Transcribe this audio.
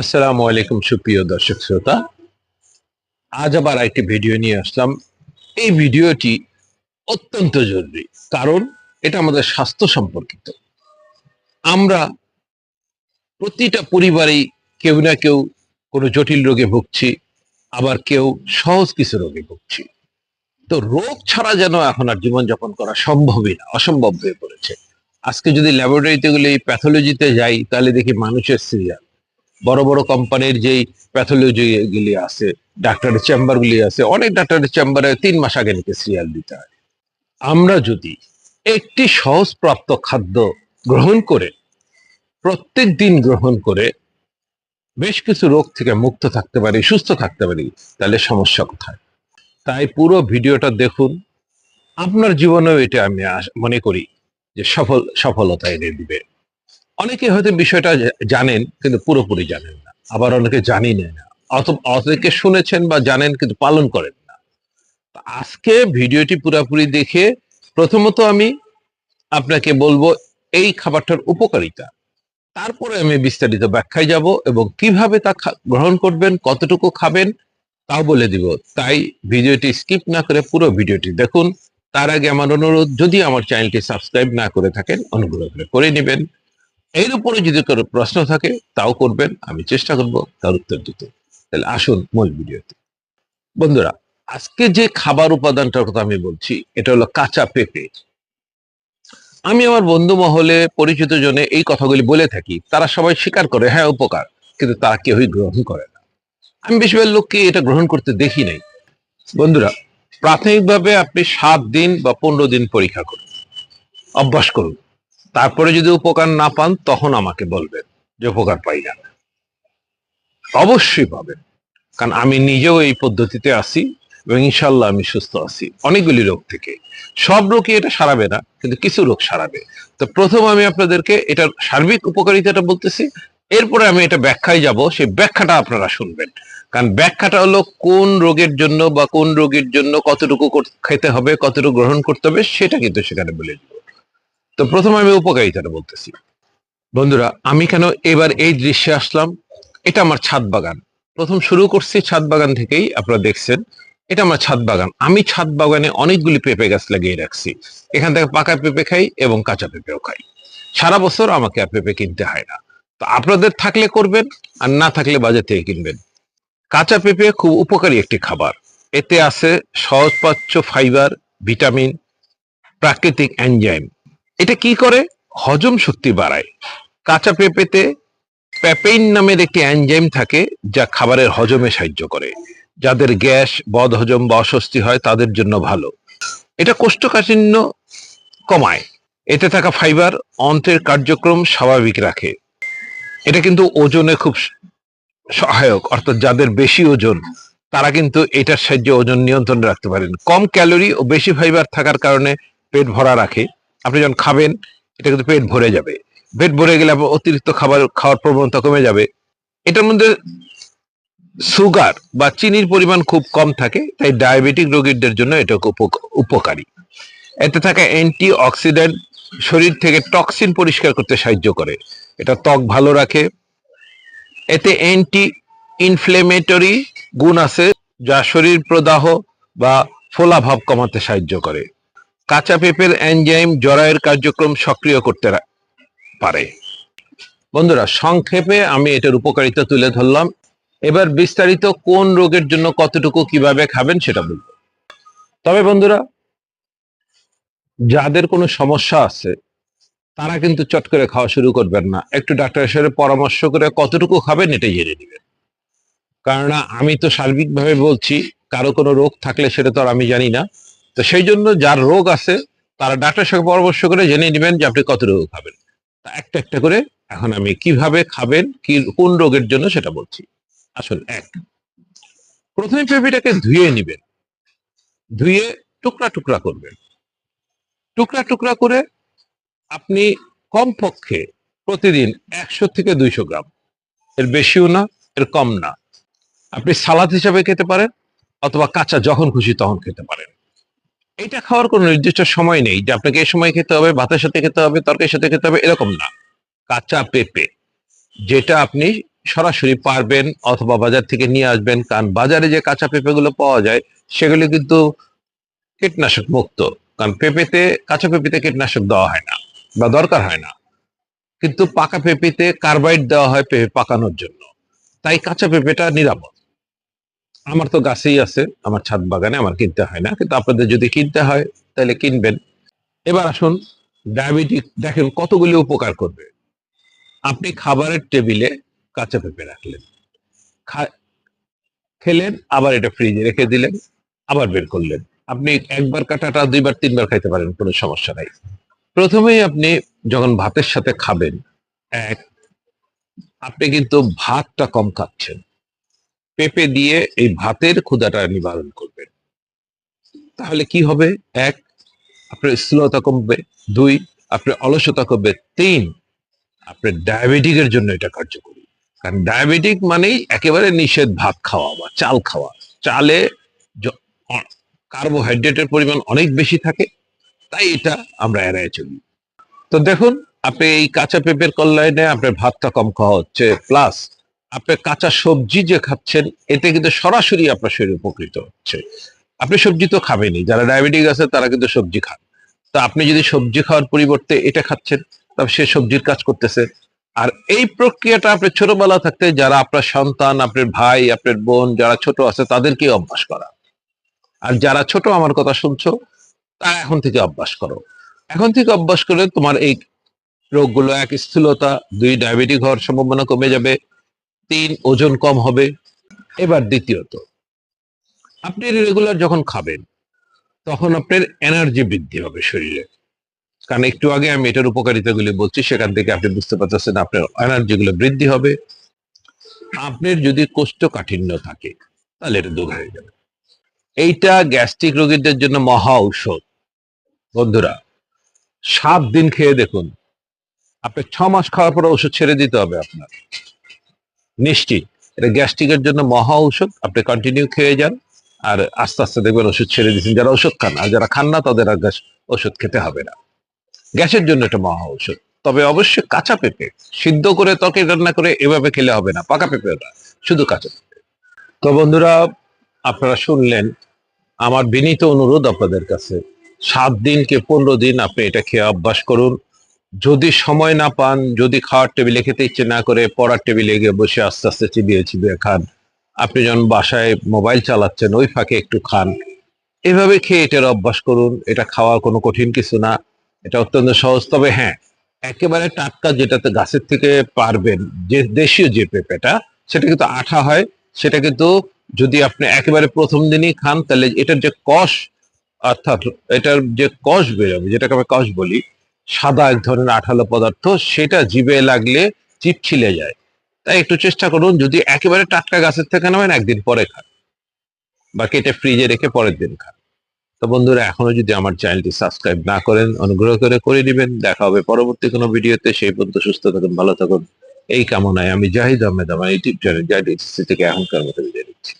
আসসালামু আলাইকুম, সুপ্রিয় দর্শক শ্রোতা। আজ আবার একটি ভিডিও নিয়ে আসলাম। এই ভিডিওটি অত্যন্ত জরুরি, কারণ এটা আমাদের স্বাস্থ্য সম্পর্কিত। আমরা প্রতিটা পরিবারেই কেউ না কেউ কোনো জটিল রোগে ভুগছি, আবার কেউ সহজ কিছু রোগে ভুগছি। তো রোগ ছাড়া যেন এখন আর জীবনযাপন করা সম্ভবই না, অসম্ভব হয়ে পড়েছে। আজকে যদি ল্যাবরেটরিতে গেলে এই প্যাথোলজিতে যাই, তাহলে দেখি মানুষের সিরিয়াল। বড় বড় কোম্পানির যেই প্যাথোলজি গুলি আছে, ডাক্তারের চেম্বার গুলি আছে, অনেক ডাক্তারের চেম্বারে তিন মাস আগে নাকি সিরিয়াল দিতে হয়। আমরা যদি একটি সহজপ্রাপ্ত খাদ্য গ্রহণ করে, প্রত্যেক দিন গ্রহণ করে বেশ কিছু রোগ থেকে মুক্ত থাকতে পারি, সুস্থ থাকতে পারি, তাহলে সমস্যা কোথায়? তাই পুরো ভিডিওটা দেখুন। আপনার জীবনেও এটা আমি মনে করি যে সফল সফলতা এনে দিবে। অনেকে হয়তো বিষয়টা জানেন, কিন্তু পুরোপুরি জানেন না। আবার অনেকে জানি না। অনেকে শুনেছেন বা জানেন, কিন্তু পালন করেন না। আজকে ভিডিওটি পুরোপুরি দেখে প্রথমত আমি আপনাকে বলব এই খাবারটার উপকারিতা। তারপরে আমি বিস্তারিত ব্যাখ্যায় যাব এবং কীভাবে তা গ্রহণ করবেন, কতটুকু খাবেন, তাও বলে দিব। তাই ভিডিওটি স্কিপ না করে পুরো ভিডিওটি দেখুন। তার আগে আমার অনুরোধ, যদি আমার চ্যানেলটি সাবস্ক্রাইব না করে থাকেন, অনুগ্রহ করে করে নেবেন। এর উপরে যদি কোনো প্রশ্ন থাকে তাও করবেন আমি চেষ্টা করব তার উত্তর দিতে। তাহলে আসুন মূল ভিডিওতে। বন্ধুরা আজকে যে খাবার উপাদানটার কথা আমি বলছি এটা হলো কাঁচা পেঁপে। আমি আমার বন্ধু মহলে পরিচিত জনে এই কথাগুলি বলে থাকি তারা সবাই স্বীকার করে হ্যাঁ উপকার কিন্তু তারা কেউই গ্রহণ করে না। আমি বেশিরভাগ লোককে এটা গ্রহণ করতে দেখি নাই। বন্ধুরা প্রাথমিকভাবে আপনি সাত দিন বা পনেরো দিন পরীক্ষা করুন অভ্যাস করুন। তারপরে যদি উপকার না পান, তখন আমাকে বলবেন যে উপকার পাই না। অবশ্যই পাবেন। কারণ আমি নিজেও এই পদ্ধতিতে আছি এবং ইনশাল্লাহ আমি সুস্থ আছি অনেকগুলি রোগ থেকে। সব রোগই এটা সারাবে না, কিন্তু কিছু রোগ সারাবে। তো প্রথম আমি আপনাদেরকে এটার সার্বিক উপকারিতাটা বলতেছি। এরপরে আমি এটা ব্যাখ্যায় যাব, সেই ব্যাখ্যাটা আপনারা শুনবেন। কারণ ব্যাখ্যাটা হলো কোন রোগের জন্য বা কোন রোগীর জন্য কতটুকু খেতে হবে, কতটুকু গ্রহণ করতে হবে, সেটা কিন্তু সেখানে বলে দিব। তো প্রথম আমি উপকারিতাটা বলতেছি। বন্ধুরা, আমি কেন এবার এই দৃশ্যে আসলাম? এটা আমার ছাদ বাগান। প্রথম শুরু করছি ছাদ বাগান থেকেই, আপনারা দেখছেন। এটা আমার ছাদ বাগান। আমি ছাদ বাগানে অনেকগুলি পেঁপে গাছ লাগিয়ে রাখছি। এখান থেকে পাকা পেঁপে খাই এবং কাঁচা পেঁপেও খাই। সারা বছর আমাকে আর পেঁপে কিনতে হয় না। তো আপনাদের থাকলে করবেন, আর না থাকলে বাজার থেকে কিনবেন। কাঁচা পেঁপে খুব উপকারী একটি খাবার। এতে আছে সহজপাচ্য ফাইবার ভিটামিন প্রাকৃতিক এনজাইম এটা কি করে? হজম শক্তি বাড়ায়। কাঁচা পেঁপেতে প্যাপেইন নামের একটি এনজাইম থাকে যা খাবারের হজমে সাহায্য করে। যাদের গ্যাস বদহজম বা অস্বস্তি হয় তাদের জন্য ভালো। এটা কোষ্ঠকাঠিন্য কমায়। এতে থাকা ফাইবার অন্ত্রের কার্যক্রম স্বাভাবিক রাখে। এটা কিন্তু ওজনে খুব সহায়ক, অর্থাৎ যাদের বেশি ওজন, তারা কিন্তু এটার সাহায্যে ওজন নিয়ন্ত্রণে রাখতে পারেন। কম ক্যালোরি ও বেশি ফাইবার থাকার কারণে পেট ভরা রাখে। আপনি যখন খাবেন, এটা কিন্তু পেট ভরে যাবে। পেট ভরে গেলে আপনার অতিরিক্ত খাবার, খাওয়ার প্রবণতা কমে যাবে। এটার মধ্যে সুগার বা চিনির পরিমাণ খুব কম থাকে, তাই ডায়াবেটিক রোগীদের জন্য এটা উপকারী। এতে থাকা অ্যান্টি অক্সিডেন্ট শরীর থেকে টক্সিন পরিষ্কার করতে সাহায্য করে। এটা ত্বক ভালো রাখে। এতে অ্যান্টি ইনফ্লেমেটরি গুণ আছে, যা শরীর প্রদাহ বা ফোলাভাব কমাতে সাহায্য করে। কাঁচা পেঁপের এনজাইম জরায়ের কার্যক্রম সক্রিয় করতে পারে। বন্ধুরা, সংক্ষেপে আমি এটার উপকারিতা তুলে ধরলাম। এবার বিস্তারিত কোন রোগের জন্য কতটুকু কীভাবে খাবেন সেটা বলব। তবে বন্ধুরা, যাদের কোনো সমস্যা আছে, তারা কিন্তু চট করে খাওয়া শুরু করবেন না। একটু ডাক্তারের সাথে পরামর্শ করে কতটুকু খাবেন এটাই জেনে নেবেন। কেননা, আমি তো সার্বিকভাবে বলছি, কারও কোনো রোগ থাকলে সেটা তো আর আমি জানি না। তো সেই জন্য যার রোগ আছে, তারা ডাক্তারের সঙ্গে পরামর্শ করে জেনে নেবেন যে আপনি কত রোগ খাবেন। তা একটা একটা করে এখন আমি কীভাবে খাবেন, কি, কোন রোগের জন্য সেটা বলছি। আসুন এক। প্রথমে পেঁপেটাকে ধুয়ে নেবেন। ধুয়ে টুকরা টুকরা করবেন। টুকরা টুকরা করে আপনি কমপক্ষে প্রতিদিন একশো থেকে দুইশো গ্রাম। এর বেশিও না, এর কম না। আপনি সালাদ হিসাবে খেতে পারেন, অথবা কাঁচা যখন খুশি তখন খেতে পারেন। এটা খাওয়ার কোনো নির্দিষ্ট সময় নেই যে আপনাকে এই সময় খেতে হবে, ভাতের সাথে খেতে হবে, তরকারির সাথে খেতে হবে, এরকম না। কাঁচা পেঁপে, যেটা আপনি সরাসরি পারবেন অথবা বাজার থেকে নিয়ে আসবেন, কারণ বাজারে যে কাঁচা পেঁপেগুলো পাওয়া যায়, সেগুলো কিন্তু কীটনাশক মুক্ত, কারণ পেঁপেতে, কাঁচা পেঁপেতে কীটনাশক দেওয়া হয় না বা দরকার হয় না। কিন্তু পাকা পেঁপেতে কার্বাইড দেওয়া হয় পেঁপে পাকানোর জন্য। তাই কাঁচা পেঁপেটা নিরাপদ। আমার তো গাছেই আছে, আমার ছাদ বাগানে আমার কিনতে হয় না, কিন্তু আপনাদের যদি কিনতে হয়, তাহলে কিনবেন। এবার আসুন ডায়াবেটিক দেখেন কতগুলি উপকার করবে। আপনি খাবারের টেবিলে কাঁচা পেঁপে রাখলেন খেলেন, আবার এটা ফ্রিজে রেখে দিলেন, আবার বের করলেন। আপনি একবার কাটাটা দুইবার, তিনবার খাইতে পারেন, কোনো সমস্যা নাই। প্রথমেই আপনি যখন ভাতের সাথে খাবেন, এক, আপনি কিন্তু ভাতটা কম খাচ্ছেন। পেঁপে দিয়ে এই ভাতের ক্ষুধাটা নিবারণ করবেন। তাহলে কি হবে? এক, আপনার স্থূলতা কমবে। দুই, আপনার অলসতা কমবে। তিন, আপনার ডায়াবেটিকের জন্য এটা কার্যকরী। কারণ ডায়াবেটিক মানেই একেবারে নিষেধ ভাত খাওয়া বা চাল খাওয়া। চালে কার্বোহাইড্রেটের পরিমাণ অনেক বেশি থাকে, তাই এটা আমরা এড়ায় চলি। তো দেখুন, আপনি এই কাঁচা পেঁপের কল্যাণে আপনার ভাতটা কম খাওয়া হচ্ছে। প্লাস আপনি কাঁচা সবজি যে খাচ্ছেন, এতে কিন্তু সরাসরি আপনার শরীর উপকৃত হচ্ছে। আপনি সবজি তো খাবেনই, যারা ডায়াবেটিক আছে তারা কিন্তু সবজি খান। তো আপনি যদি সবজি খাওয়ার পরিবর্তে এটা খাচ্ছেন তবে সে সবজির কাজ করতেছে। আর এই প্রক্রিয়াটা আপনি ছোটবেলা থাকতে যারা আপনার সন্তান, আপনার ভাই, আপনার বোন যারা ছোট আছে তাদেরকে অভ্যাস করা। আর যারা ছোট, আমার কথা শুনছো তারা এখন থেকে অভ্যাস করো। এখন থেকে অভ্যাস করে তোমার এই রোগগুলো এক স্থূলতা, দুই ডায়াবেটিক হওয়ার সম্ভাবনা কমে যাবে। তিন, ওজন কম হবে। এবার দ্বিতীয়ত, আপনি রেগুলার যখন খাবেন, তখন আপনার এনার্জি বৃদ্ধি হবে শরীরে। কারণ একটু আগে আমি এটার উপকারিতাগুলি বলছি, সেখান থেকে আপনি বুঝতে পারতেছেন আপনার এনার্জি গুলো বৃদ্ধি হবে। আপনার যদি কোষ্ঠকাঠিন্য থাকে, তাহলে এটা দূর হয়ে যাবে। এইটা গ্যাস্ট্রিক রোগীদের জন্য মহা ঔষধ। বন্ধুরা, সাত দিন খেয়ে দেখুন আপনি ছ মাস খাওয়ার পর ওষুধ ছেড়ে দিতে হবে আপনার। নিশ্চিত এটা গ্যাস্ট্রিকের জন্য মহা ঔষধ। আপনি কন্টিনিউ খেয়ে যান আর আস্তে আস্তে দেখবেন ওষুধ ছেড়ে দিচ্ছেন যারা ওষুধ খান, আর যারা খান না, তাদের আর গ্যাস ওষুধ খেতে হবে না। গ্যাসের জন্য এটা মহা ঔষধ। তবে অবশ্যই কাঁচা পেঁপে সিদ্ধ করে ত্বকে রান্না করে এভাবে খেলে হবে না। পাকা পেঁপে ওটা শুধু কাঁচা পেঁপে। তো বন্ধুরা, আপনারা শুনলেন আমার বিনীত অনুরোধ আপনাদের কাছে। সাত দিন কে পনেরো দিন আপনি এটা খেয়ে অভ্যাস করুন। যদি সময় না পান, যদি খাওয়ার টেবিলে খেতে ইচ্ছে না করে, পড়ার টেবিলে গিয়ে বসে আস্তে আস্তে চিবিয়ে চিবিয়ে খান। আপনি যখন বাসায় মোবাইল চালাচ্ছেন, ওই ফাঁকে একটু খান। এভাবে খেয়ে এটার অভ্যাস করুন। এটা খাওয়া কোনো কঠিন কিছু না। এটা অত্যন্ত সহজ। তবে হ্যাঁ একেবারে টাটকা যেটাতে গাছের থেকে পারবেন, যে দেশীয় যে পেঁপেটা, সেটা কিন্তু আঠা হয়। সেটা কিন্তু যদি আপনি একেবারে প্রথম দিনই খান, তাহলে এটার যে কষ, অর্থাৎ এটার যে কষ বেরোবে, যেটাকে আমরা কষ বলি সাদা এক ধরনের আঠালো পদার্থ, সেটা জিভে লাগলে চিপ ছিলে যায়। তাই একটু চেষ্টা করুন, যদি একেবারে টাটকা গাছের থেকে নেবেন, একদিন পরে খান বা কেটে ফ্রিজে রেখে পরের দিন খান। তো বন্ধুরা, এখনও যদি আমার চ্যানেলটি সাবস্ক্রাইব না করেন, অনুগ্রহ করে করে দিবেন। দেখা হবে পরবর্তী কোনো ভিডিওতে। সেই পর্যন্ত সুস্থ থাকুন, ভালো থাকুন। এই কামনায় আমি জাহিদ আহমেদ, আমার ইউটিউব চ্যানেল জাহিদ থেকে এখনকার মতো বিদায় নিচ্ছি।